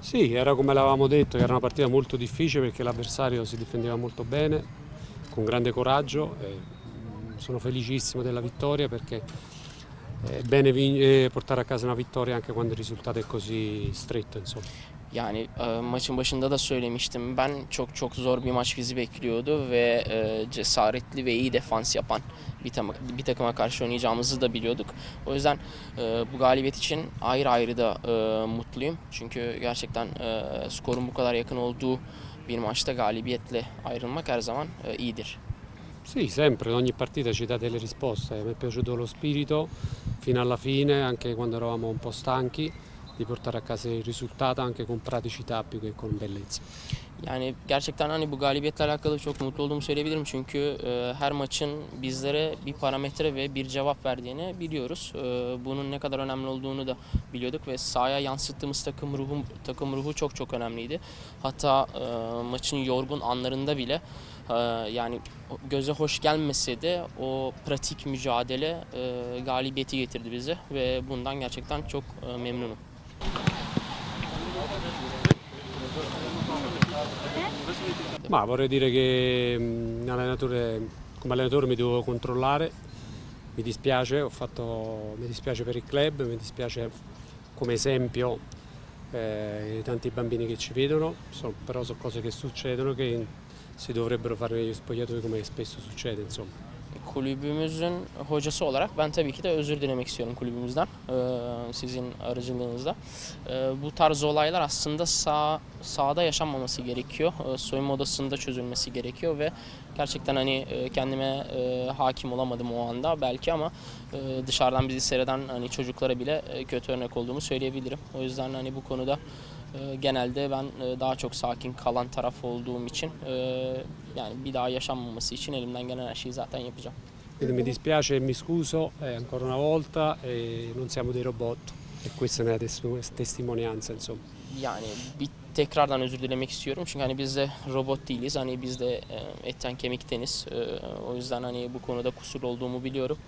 Sì, era come l'avevamo detto, era una partita molto difficile perché l'avversario si difendeva molto bene, con grande coraggio. Mm, sono felicissimo della vittoria perché è bene eh, portare a casa una vittoria anche quando il risultato è così stretto. Insomma. Yani e, maçın başında da söylemiştim ben çok çok zor bir maç bizi bekliyordu ve e, cesaretli ve iyi defans yapan bir, tam, bir takıma karşı oynayacağımızı da biliyorduk. O yüzden e, bu galibiyet için ayrı ayrı da e, mutluyum. Çünkü gerçekten e, skorun bu kadar yakın olduğu bir maçta galibiyetle ayrılmak her zaman e, iyidir. Sì, sempre, in ogni partita ci dà delle risposte. Mi è piaciuto lo spirito fino alla fine, anche quando eravamo un po' stanchi, di portare a casa il risultato anche con praticità più che con bellezza. Yani gerçekten hani bu galibiyetle alakalı çok mutlu olduğumu söyleyebilirim çünkü e, her maçın bizlere bir parametre ve bir cevap verdiğini biliyoruz. E, bunun ne kadar önemli olduğunu da biliyorduk ve sahaya yansıttığımız takım ruhu takım ruhu çok çok önemliydi. Hatta e, maçın yorgun anlarında bile e, yani göze hoş gelmese de o pratik mücadele e, galibiyeti getirdi bize ve bundan gerçekten çok e, memnunum. Ma vorrei dire che mm, allenatore- come allenatore mi devo controllare, mi dispiace, fatto- mi dispiace per il club, mi dispiace come esempio eh, di tanti bambini che ci vedono, So- però sono cose che succedono che si dovrebbero fare negli spogliatoi come spesso succede. Insomma. Kulübümüzün hocası olarak ben tabii ki de özür dilemek istiyorum kulübümüzden sizin aracılığınızla. Eee, bu tarz olaylar aslında sağ, sahada yaşanmaması gerekiyor. Eee, soyunma odasında çözülmesi gerekiyor ve gerçekten hani kendime hakim olamadım o anda belki ama dışarıdan bizi seyreden hani çocuklara bile kötü örnek olduğumu söyleyebilirim. O yüzden hani bu konuda genelde ben eee, daha çok sakin kalan taraf olduğum için eee, yani bir daha yaşanmaması için elimden gelen her şeyi zaten yapacağım. Mi dispiace e mi scuso eh, ancora una volta, e non siamo dei robot e questa è una tes- testimonianza. Insomma. Yani bir tekrardan özür dilemek istiyorum çünkü hani biz de robot değiliz hani biz de e, etten kemikteniz E, o yüzden hani bu konuda kusur olduğumu biliyorum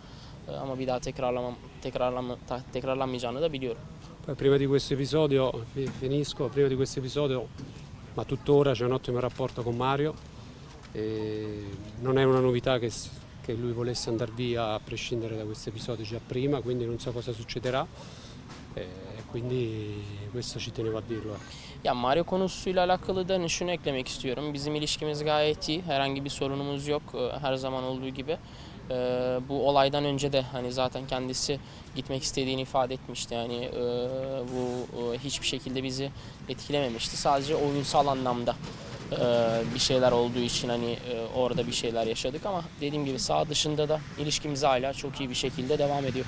E, ama bir daha tekrarlamam tekrarlanma, ta- tekrarlanmayacağını da biliyorum. Poi prima di questo episodio, fi- finisco, prima di questo episodio, ma tuttora c'è un ottimo rapporto con Mario. Non è una novità che, che lui volesse andare via a prescindere da questo episodio già prima, quindi non so cosa succederà. E quindi questo ci tenevo a dirlo. ecco. Ya Mario konusuyla alakalı da hani şunu eklemek istiyorum. Bizim ilişkimiz gayet iyi. Herhangi bir sorunumuz yok. Her zaman olduğu gibi. Ee, bu olaydan önce de hani zaten kendisi gitmek istediğini ifade etmişti. Yani e, bu e, hiçbir şekilde bizi etkilememişti. Sadece oyunsal anlamda e, bir şeyler olduğu için hani e, orada bir şeyler yaşadık ama dediğim gibi sağ dışında da ilişkimiz hala çok iyi bir şekilde devam ediyor.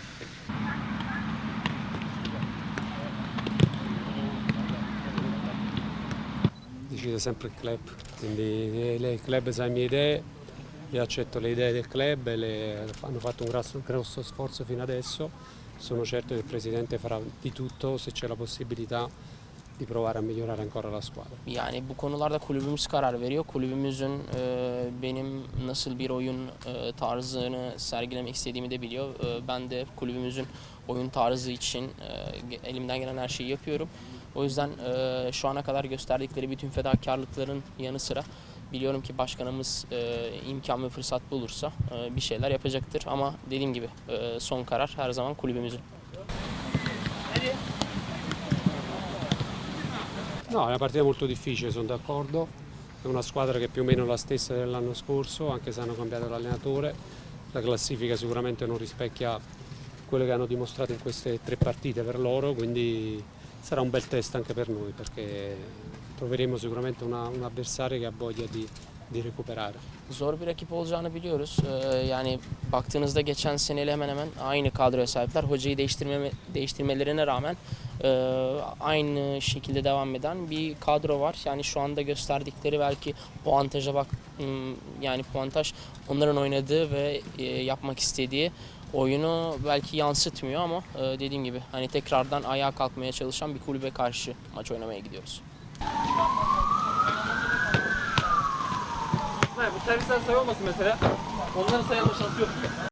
Decide sempre club, quindi le- il club sa le mie idee, io accetto le idee del club, e le- hanno fatto un grosso, grosso sforzo fino adesso, sono certo che il Presidente farà di tutto se c'è la possibilità di provare a migliorare ancora la squadra. Yani bu konularda kulübümüz karar veriyor. Kulübümüzün e, benim nasıl bir oyun e, tarzını sergilemek istediğimi de biliyor. E, ben de kulübümüzün oyun tarzı için e, elimden gelen her şeyi yapıyorum. O yüzden e, şu ana kadar gösterdikleri bütün fedakarlıkların yanı sıra biliyorum ki başkanımız e, imkan ve fırsat bulursa e, bir şeyler yapacaktır. Ama dediğim gibi e, son karar her zaman kulübümüzün. No, è una partita molto difficile, sono d'accordo. È una squadra che è più o meno la stessa dell'anno scorso, anche se hanno cambiato l'allenatore. La classifica sicuramente non rispecchia quello che hanno dimostrato in queste tre partite per loro, quindi sarà un bel test anche per noi perché troveremo sicuramente una- un avversario che ha voglia di, di recuperare. Zor bir rakip olacağını biliyoruz. Ee, yani baktığınızda geçen seneli hemen hemen aynı kadroya sahipler. Hocayı değiştirmeme, değiştirmelerine rağmen e, aynı şekilde devam eden bir kadro var. Yani şu anda gösterdikleri belki puantaja bak hmm, yani puantaj onların oynadığı ve e, yapmak istediği oyunu belki yansıtmıyor ama e, dediğim gibi hani tekrardan ayağa kalkmaya çalışan bir kulübe karşı maç oynamaya gidiyoruz. Bu servisler sayılmasın mesela. Onların sayılma şansı yok.